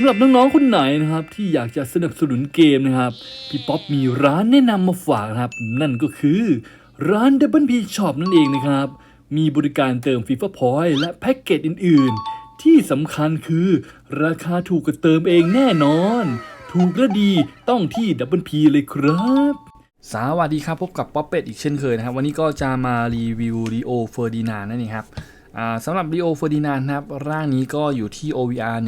ำหรับน้องๆคนไหนนะครับ ที่อยากจะสนับสนุนเกมนะครับ พี่ป๊อปมีร้านแนะนำมาฝากนะครับ นั่นก็คือร้าน Double P Shop นั่นเองนะครับ มีบริการเติม FIFA Point และแพ็กเกจอื่น ๆ ที่สำคัญคือราคาถูกกว่าเติมเองแน่นอน ถูกและดีต้องที่ Double P เลยครับสวัสดีครับ พบกับป๊อปเป็ดอีกเช่นเคยนะครับ วันนี้ก็จะมารีวิวรีโอเฟอร์ดินานนั่นเองครับ สำหรับรีโอเฟอร์ดินานะครับร่างนี้ก็อยู่ที่ OVR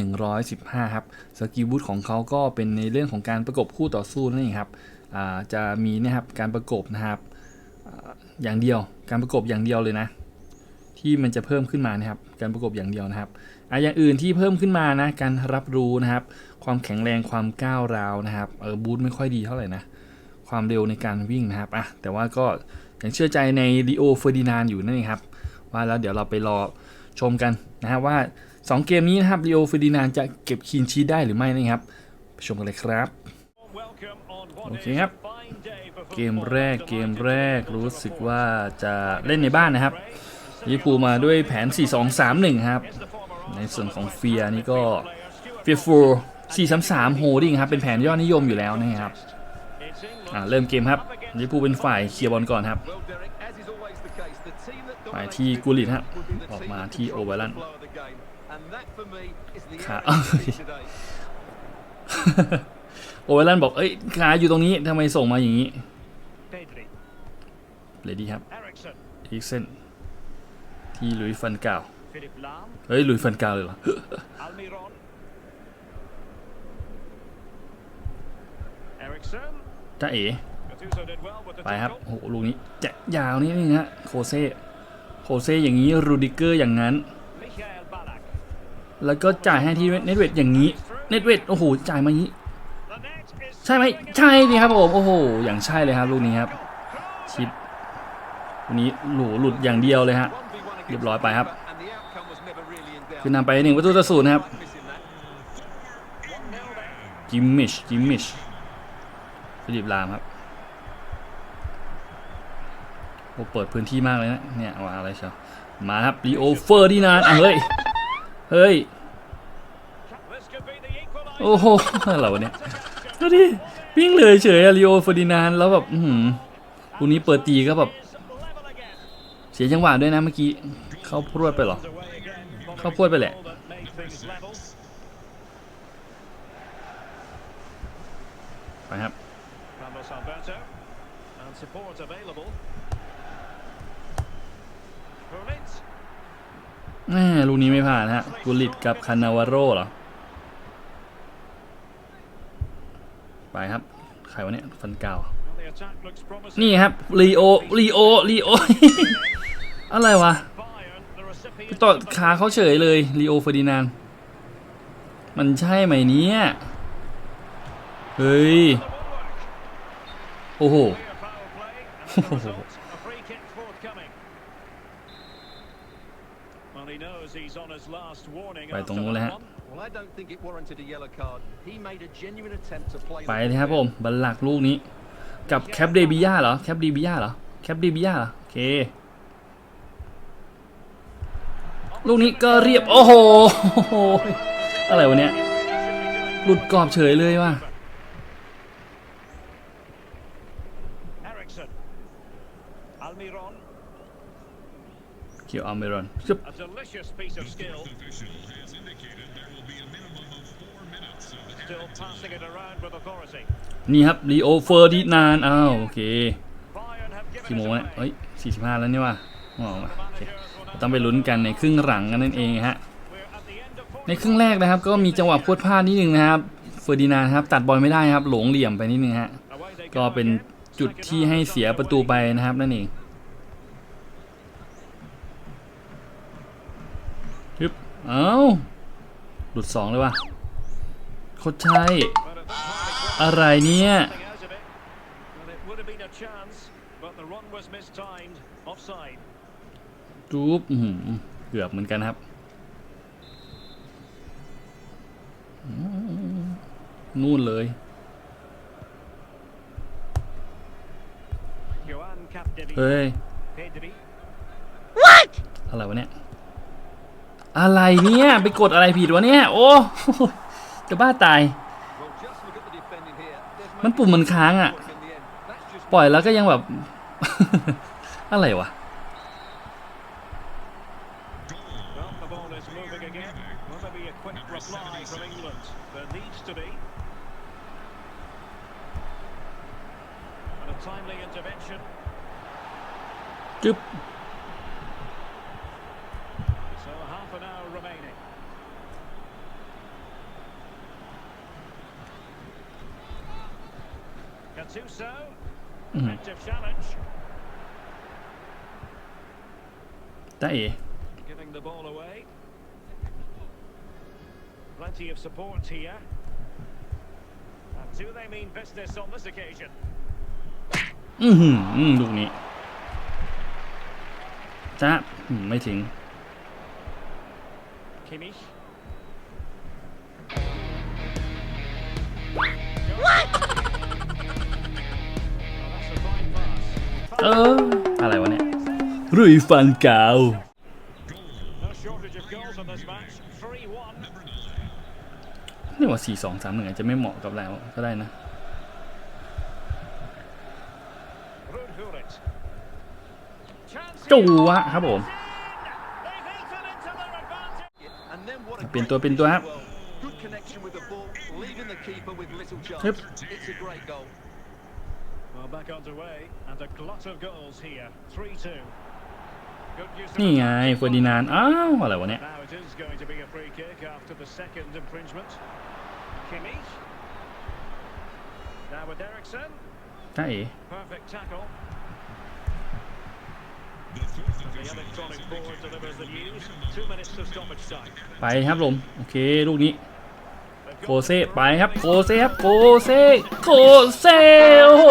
115 ครับสกิลบูทของเขาก็เป็นในเรื่องของการประกบคู่ต่อสู้นั่นเองครับจะมีนะครับการประกบนะครับออย่างเดียวการประกบอย่างเดียวเลยนะ ที่มันจะเพิ่มขึ้นมานะครับ การประกบอย่างเดียวนะครับอะอย่างอื่นที่เพิ่มขึ้นมานะการรับรู้นะครับ ความแข็งแรงความก้าวร้าวนะครับเออบูทไม่ค่อยดีเท่าไหร่นะความเร็วในการวิ่งนะครับอะแต่ว่าก็ยังเชื่อใจในดิโอเฟอร์ดินานอยู่นั่นเองครับ ว่าแล้วเดี๋ยวเราไปรอชมกันนะครับว่า 2 เกมนี้นะครับดิโอฟอร์ดินานจะเก็บคีนชีได้หรือไม่นะครับไปชมกันเลยครับโอเคครับ เกมแรกเกมแรกรู้สึกว่าจะเล่นในบ้านนะครับลิเวอร์พูลมาด้วยแผน 4-2-3-1 ครับ ในส่วนของเฟียนี่ก็เฟียฟู4-3-3โฮดิ้งครับ เป็นแผนยอดนิยมอยู่แล้วนะครับอ่าเริ่มเกมครับลิเวอร์พูลเป็นฝ่ายเคลียร์บอลก่อนครับ ฝ่ายที่กูลิตฮะ ออกมาที่โอเวอร์ลันขาขาเอ้ยโอเวอร์ลันบอก เอ้ย ขาอยู่ตรงนี้ทำไมส่งมาอย่างนี้ เลดี้ครับอีกเซนที่หลุยส์ฟันกาว เฮ้ยหลุยส์ฟันกาวเลยเหรอจ้าเอ๋ไปครับโอ้โหลูกนี้แจะยาวนิดนึงฮะ โคเซ่ โคเซ่อย่างนี้รูดิเกอร์อย่างนั้น แล้วก็จ่ายให้ที่เน็ตเวทอย่างนี้ เน็ตเวทโอ้โหจ่ายมาอย่างนี้ ใช่ไหมใช่ดิครับผมโอ้โหอย่างใช่เลยครับลูกนี้ครับชิปลูกนี้หลูหลุดอย่างเดียวเลยฮะเรียบร้อยไปครับคือนำไปหนึ่งประตูต่อศูนย์นะครับจิมมิชจิมมิชฟิลิปลามครับโอ้ เปิดพื้นที่มากเลยนะเนี่ยว่าอะไรเชียวมาครับลีโอเฟอร์ดีนานอะเฮ้ยเฮ้ยโอ้โหอะไรวะเนี่ยดูดิวิ่งเลยเฉยอะลีโอเฟอร์ดินานแล้วแบบอือหือลูกนี้เปิดตีก็แบบเสียจังหวะด้วยนะเมื่อกี้เข้าพรวดไปหรอเข้าพรวดไปแหละไปครับ แม่ลูกนี้ไม่ผ่านฮะกุลิตกับคานาวาโร่เหรอ ไปครับ ใครวะเนี่ยฟันเก่านี่ครับลีโอลีโอลีโอ อะไรวะต่อขาเขาเฉยเลยลีโอเฟอร์ดินาน มันใช่ไหมเนี่ยเฮ้ย โอ้โห ไปตรงนู้นเลยฮะไปเลยครับผมบัลลักลูกนี้ กับแคปเดบิย่าเหรอแคปเดบิย่าเหรอแคปเดบิย่าเหรอโอเคลูกนี้ก็เรียบ โอ้โห อะไรวะเนี่ยหลุดกรอบเฉยเลยว่ะ เคียวอัลเมรอนจึ๊บ A delicious piece of skill. Still passing it around with authority. นี่ครับลีโอเฟอร์ดินานอ้าวโอเค Bayern have given กี่โม us งเนี่ย away. เอ้ย45 แล้วนี่ว่ะอ๋อโอเคต้องไปลุ้นกันในครึ่งหลังกันนั่นเองฮะ We're at the end of ในครึ่งแรกนะครับ ก็มีจังหวะพลวดพลาดนิดนึงนะครับเฟอร์ดินานด์ครับตัดบอลไม่ได้ครับ หลงเหลี่ยมไปนิดนึงฮะ away they ก็ go เป็น again. จุดที่ให้เสียประตูไปนะครับนั่นเองฮึบ เอ้าหลุดสองเลยว่ะโคตรใช่ But at that high อะไรเนี่ย something out of it. Well, it would have been a chance, but the run was mistimed. Offside. จูบอื้อหือเกือบเหมือนกันครับอืมนู่นเลย Joan Capdeville. เฮ้ย Pedri. อะไรวะเนี่ย อะไรเนี่ย ไปกดอะไรผิดวะเนี่ย โอ้จะบ้าตาย มันปุ่มมันค้างอะ ปล่อยแล้วก็ยังแบบ อะไรวะ Well, the ball is moving again. Will there be a quick reply from England? There needs to be. And a timely intervention. จึ๊บ So half an hour remaining. Gattuso. Mhm. Effective challenge. ตาเอ Giving the ball away. Plenty of support here. And do they mean business on this occasion? อือหืออืมลูกนี้จ้าอืมไม่ถึง Kimmich. เออ อะไรวะเนี่ยรุยฟันกาว No shortage of goals in this match. 3-1. นี่ว่าสี่สองสามหนึ่งอาจจะไม่เหมาะกับเราก็ได้นะ Ruud Gullit. Chance จั here. วครับผม They've eaten into their advantage. And then what a เปลี่ยน great ตัวเป็นตัวครับ finish as well. Good connection with the ball, leaving the keeper with little chance. Yep. It's a great goal. Well, back underway, and a glut of goals here. 3-2. Good use of นี่ไง advantage. เฟอร์ดินานด์อ้าวอะไรวะเนี่ย Now it is going to be a free kick after the second infringement. Kimmich. Now with Ericsson. จ้าเอ Perfect tackle. And the electronic board delivers the news. Two minutes of stoppage time. ไปครับลมโอเค ลูกนี้ They've โคเซ่ไปครับโคเซ่ครับโคเซ่โคเซ่โอ้โห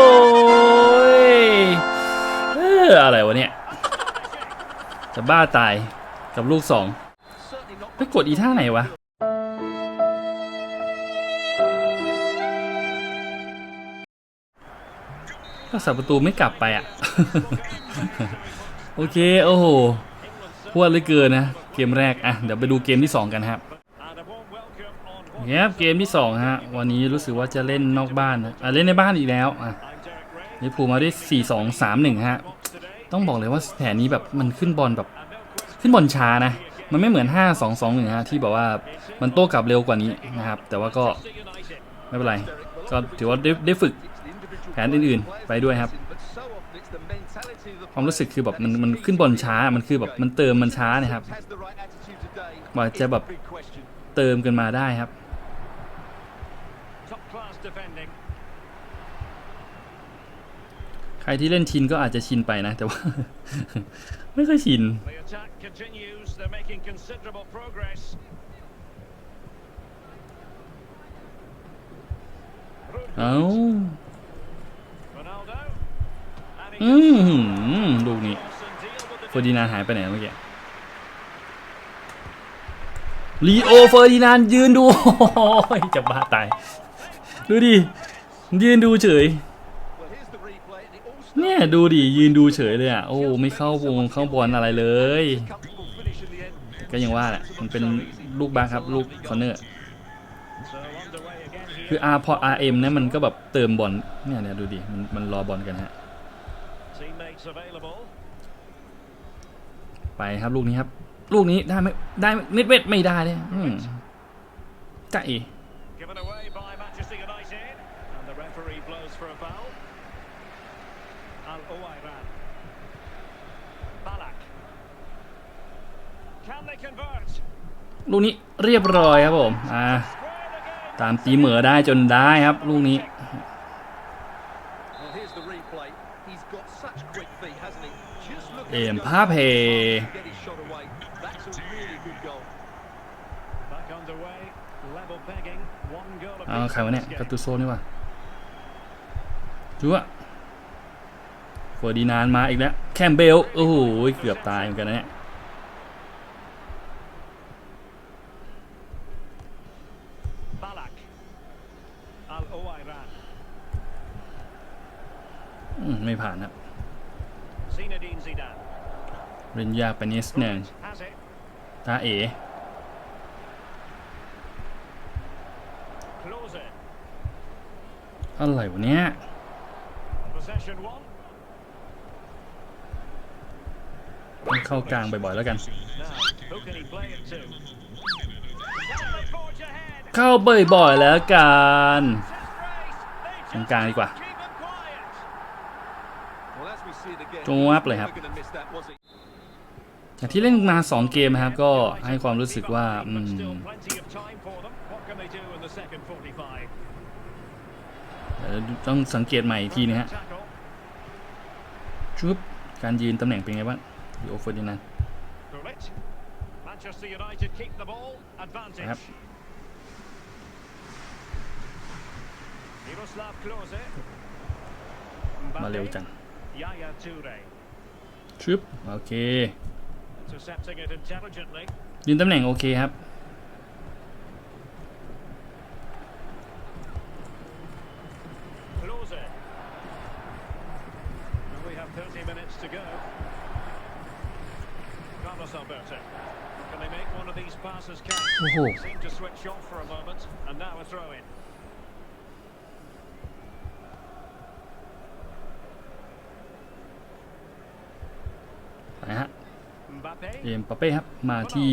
ยเอออะไรวะเนี่ยจะบ้าตายกับลูกสองไปกดอีท่าไหนวะก็สับประตูไม่กลับไปอะ โอเค โอ้โหพวดเลยเกินนะ เกมแรก อะ เดี๋ยวไปดูเกมที่ 2 กันครับ And a warm welcome on โอ เคครับเกมที่2ฮะวันนี้รู้สึกว่าจะเล่นนอกบ้านนะอะเล่นในบ้านอีกแล้วอะลิเวอร์พูลมาด้วย4 2 3 1ฮะต้องบอกเลยว่าแผนนี้แบบมันขึ้นบอลแบบ ขึ้นบอลช้านะ มันไม่เหมือน 5 2 2 1ฮะที่แบบว่ามันโต้กลับเร็วกว่านี้นะครับ แต่ว่าก็ไม่เป็นไร ก็ถือว่าได้ได้ฝึกแผนอื่นๆไปด้วยครับ ความรู้สึกคือแบบมันมันขึ้นบอลช้ามันคือแบบมันเติมมันช้านะครับว่าจะแบบเติมกันมาได้ครับ ใครที่เล่นชินก็อาจจะชินไปนะ แต่ว่า ไม่ค่อยชิน The attack continues. They're making considerable progress. เอ้า Ronaldo. And he อื gets มลูกนี้ across and deal with the เฟอร์ดินานด์หายไปไหนเมื่อกี้ลีโอเฟอร์ดินานด์ยืนดูโอ้ยจะบ้าตาย ดูดิ ยืนดูเฉย Well, here's the replay, and it all starts เนี่ยดูดิ ยืนดูเฉยเลยอะ โอ้ ไม่เข้าวงเข้าบอลอะไรเลย with a comfortable finish in the end. ก็ยังว่าแหละ มันเป็นลูกบาสครับ ลูกคอร์เนอร์ So underway again คือ here. R พอ RM เนี่ยมันก็แบบเติมบอล เนี่ยเนี่ยดูดิ มันมันรอบอลกันฮะ Teammates available. ไปครับลูกนี้ครับ ลูกนี้ได้ไหมได้ไหมนิดเวทไม่ได้เลยอืมจ้าเอ Given away by Manchester United. And the referee blows for a foul. Al Owairan. Balak. Can they convert? ลูกนี้เรียบร้อยครับผมอ่า Squared again. ตามตีเหมือได้จนได้ครับลูกนี้ Well, here's the replay. He's got such quick feet, hasn't he? Just look at เอ็ม him go พาเพ to get his shot away. That's a really good goal. Back underway. Level pegging. One goal เอา apiece ใครวะ in เนี่ย this กา game. ตูโซนี่วะจัว เฟอร์ดินานด์มาอีกแล้วแคมเบลโอ้โหเกือบตายเหมือนกันนะเนี่ย Balak. Al Owairan. อืมไม่ผ่านครับ Zinedine Zidane. เรนยาปานิสหนึ่ง Has it. ตาเอ Klose. อะไรวะเนี่ย Possession one. ต้อง เข้ากลางบ่อยๆแล้วกัน เข้าบ่อยๆแล้วกันตรงกลางดีกว่าจงวับเลยครับจากที่เล่นมา 2 เกมครับ ก็ให้ความรู้สึกว่าอืมต้องสังเกตใหม่อีกทีนะฮะชุบการยืนตำแหน่งเป็นไงบ้าง โอเฟอร์ดินาน Gullit. Manchester United keep the ball. Advantage. ครับ Miroslav Klose. มาเร็ว Mbappe. จัง Yaya Toure. ชุบโอเค Intercepting it intelligently. ยืนตำแหน่งโอเคครับ โอ้โห Seem to switch off for a moment, and now a throw in. ไปฮะ Mbappe. เอ็มปาเป้ครับ มาที่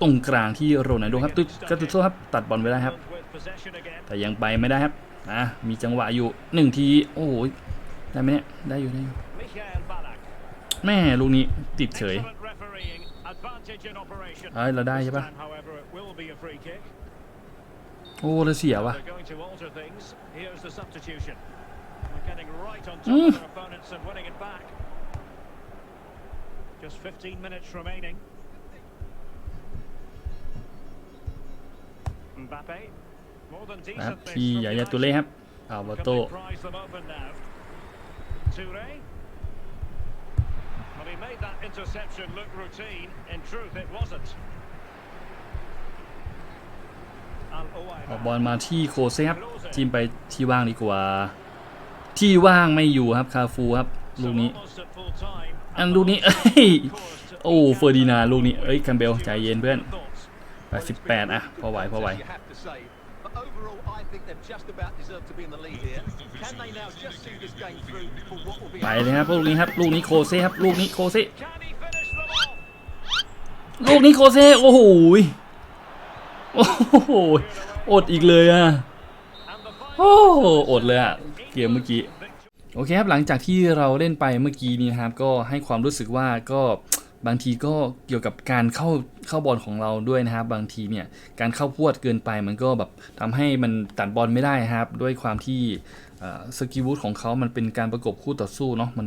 ตรงกลางที่โรนัลโดครับ ตุกาตุโซครับ ตัดบอลไปได้ครับ With possession again. แต่ยังไปไม่ได้ครับ อะ มีจังหวะอยู่หนึ่งที โอ้โห ได้ไหมเนี่ย ได้อยู่ได้อยู่ Michael Ballack. แม่ลูกนี้ติดเฉย Excellent เอ้ยเราได้ This ใช่ปะ time, however, it will be a free kick. โอ้แล้วเสียวะ They're going to alter things. Here's the substitution. They're getting right on top Mm. of their opponents and winning it back. Just 15 minutes remaining. Mbappe. More than นะครับ decent. ที่ยายาตุเล่ครับอัลวา Can โต they prise them open now? Toure. Well, he made that interception look routine. In truth, it wasn't. Al ออกบอ Owaiba. ลมาที่โคเซ่ครับจิ้มไปที่ว่างดีกว่า ที่ว่างไม่อยู่ครับคาฟูครับลูกนี้ So almost at full time. อันลูกนี้เอ้ยโอ้เฟอร์ดินานด์ลูกนี้เอ้ยแคมเบลใจเย็นเพื่อน88อะพอไหวพอไหว You have to say. But overall, I think they've just about deserved to be in the lead here. Can they now just see this game through for what will be ไปเลยครับลูกนี้ครับลูกนี้โคเซ่ครับลูกนี้โคเซ่ Can he finish them off? ลูกนี้โคเซ่โอ้โหยโอ้โหยอดอีกเลยอะ And the โอ้ final อดเลยอะเกมเมื่อกี้โอเคครับหลังจากที่เราเล่นไปเมื่อกี้นี้นะครับก็ให้ความรู้สึกว่าก็ บางทีก็เกี่ยวกับการเข้าเข้าบอลของเราด้วยนะครับ บางทีเนี่ยการเข้าพวดเกินไปมันก็แบบทำให้มันตัดบอลไม่ได้ครับ ด้วยความที่สกิลวูดของเขามันเป็นการประกบคู่ต่อสู้เนาะมัน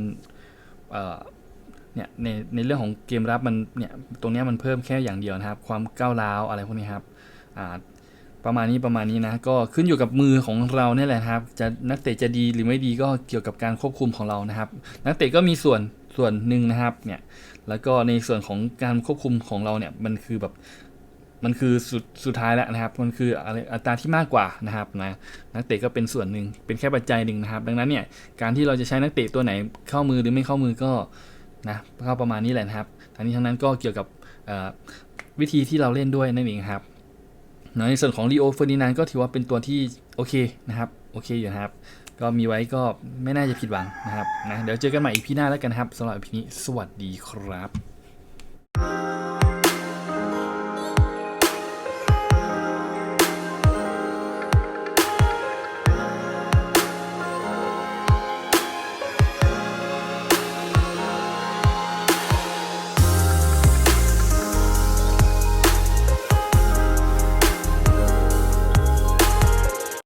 เนี่ยในในเรื่องของเกมรับมันเนี่ยตรงนี้มันเพิ่มแค่อย่างเดียวนะครับ ความก้าวร้าวอะไรพวกนี้ครับประมาณนี้ประมาณนี้นะก็ขึ้นอยู่กับมือของเราเนี่ยแหละครับ จะนักเตะจะดีหรือไม่ดีก็เกี่ยวกับการควบคุมของเรานะครับ นักเตะก็มีส่วน ส่วนหนึ่งนะครับเนี่ยแล้วก็ในส่วนของการควบคุมของเราเนี่ยมันคือแบบมันคือสุดสุดท้ายแล้วนะครับ มันคืออะไรอัตราที่มากกว่านะครับนะนักเตะก็เป็นส่วนหนึ่งเป็นแค่ปัจจัยหนึ่งนะครับ ดังนั้นเนี่ยการที่เราจะใช้นักเตะตัวไหนเข้ามือหรือไม่เข้ามือก็นะก็ประมาณนี้แหละนะครับทั้งนี้ทั้งนั้นก็เกี่ยวกับวิธีที่เราเล่นด้วยนั่นเองครับในส่วนของลีโอเฟอร์ดินานก็ถือว่าเป็นตัวที่โอเคนะครับโอเคอยู่นะครับ ก็มีไว้ก็ไม่น่าจะผิดหวังนะครับนะเดี๋ยวเจอกันใหม่อีพีหน้าแล้วกันครับสำหรับอีพีนี้สวัสดีครับ